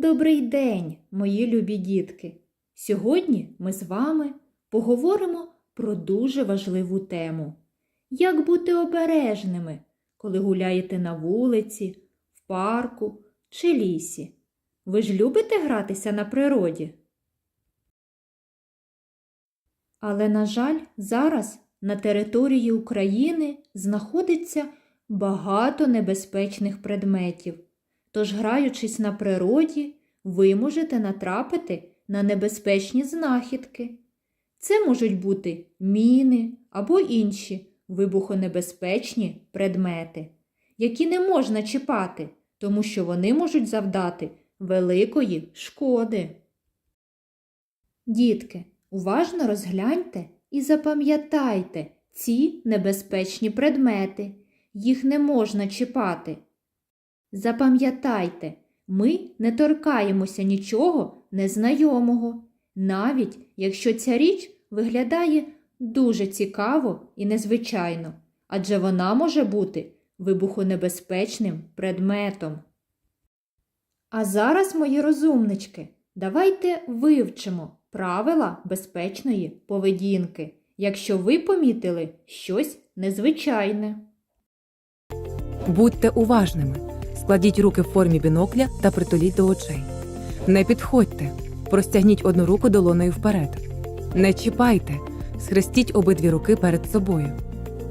Добрий день, мої любі дітки! Сьогодні ми з вами поговоримо про дуже важливу тему. Як бути обережними, коли гуляєте на вулиці, в парку чи лісі? Ви ж любите гратися на природі? Але, на жаль, зараз на території України знаходиться багато небезпечних предметів. Тож, граючись на природі, ви можете натрапити на небезпечні знахідки. Це можуть бути міни або інші вибухонебезпечні предмети, які не можна чіпати, тому що вони можуть завдати великої шкоди. Дітки, уважно розгляньте і запам'ятайте ці небезпечні предмети. Їх не можна чіпати. Запам'ятайте, ми не торкаємося нічого незнайомого, навіть якщо ця річ виглядає дуже цікаво і незвичайно, адже вона може бути вибухонебезпечним предметом. А зараз, мої розумнички, давайте вивчимо правила безпечної поведінки, якщо ви помітили щось незвичайне. Будьте уважними. Складіть руки в формі бінокля та притуліть до очей. Не підходьте. Простягніть одну руку долоною вперед. Не чіпайте. Схрестіть обидві руки перед собою.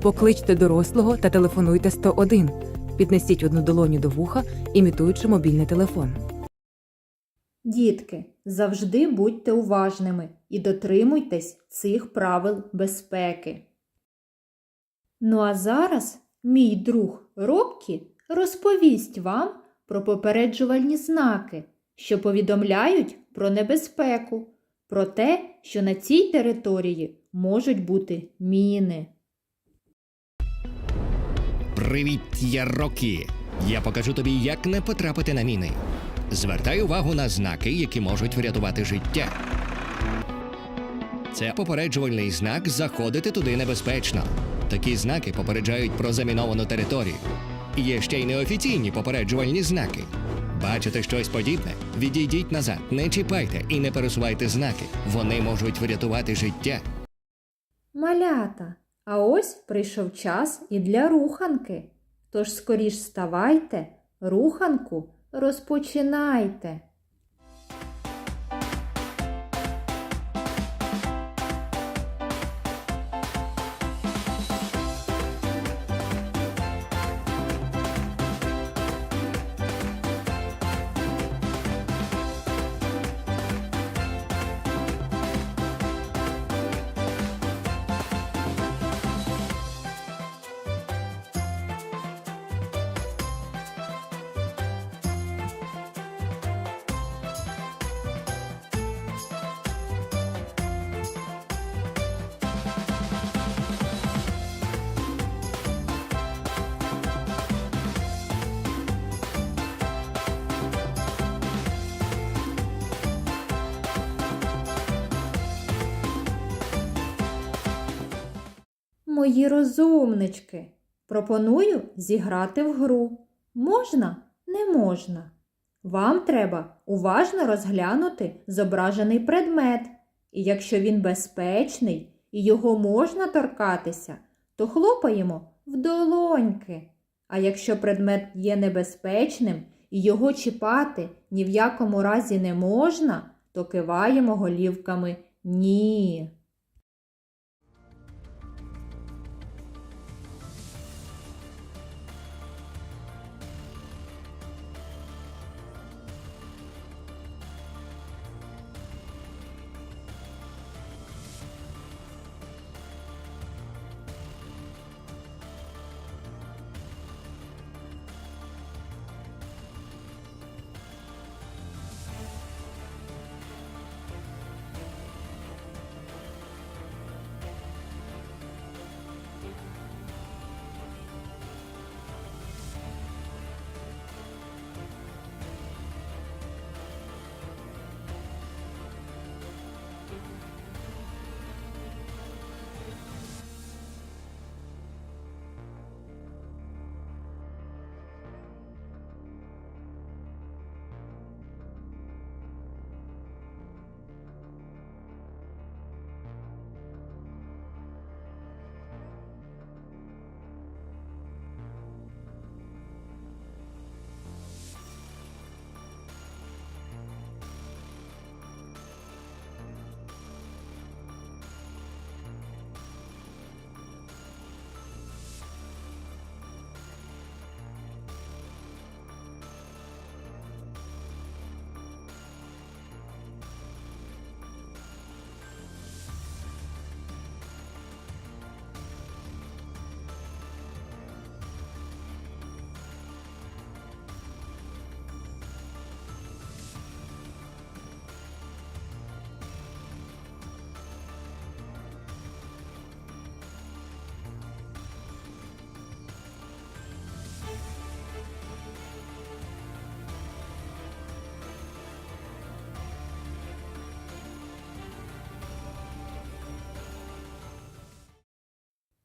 Покличте дорослого та телефонуйте 101. Піднесіть одну долоню до вуха, імітуючи мобільний телефон. Дітки, завжди будьте уважними і дотримуйтесь цих правил безпеки. Ну а зараз мій друг Робкі розповість вам про попереджувальні знаки, що повідомляють про небезпеку, про те, що на цій території можуть бути міни. Привіт, я Рокі. Я покажу тобі, як не потрапити на міни. Звертай увагу на знаки, які можуть врятувати життя. Це попереджувальний знак заходити туди небезпечно. Такі знаки попереджають про заміновану територію. Є ще й неофіційні попереджувальні знаки. Бачите щось подібне? Відійдіть назад, не чіпайте і не пересувайте знаки. Вони можуть врятувати життя. Малята, а ось прийшов час і для руханки. Тож скоріш вставайте, руханку розпочинайте. Мої розумнички, пропоную зіграти в гру. Можна? Не можна. Вам треба уважно розглянути зображений предмет, і якщо він безпечний і його можна торкатися, то хлопаємо в долоньки. А якщо предмет є небезпечним і його чіпати ні в якому разі не можна, то киваємо голівками ні.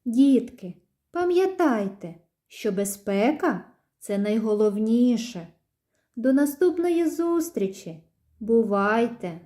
Дітки, пам'ятайте, що безпека це найголовніше. До наступної зустрічі. Бувайте!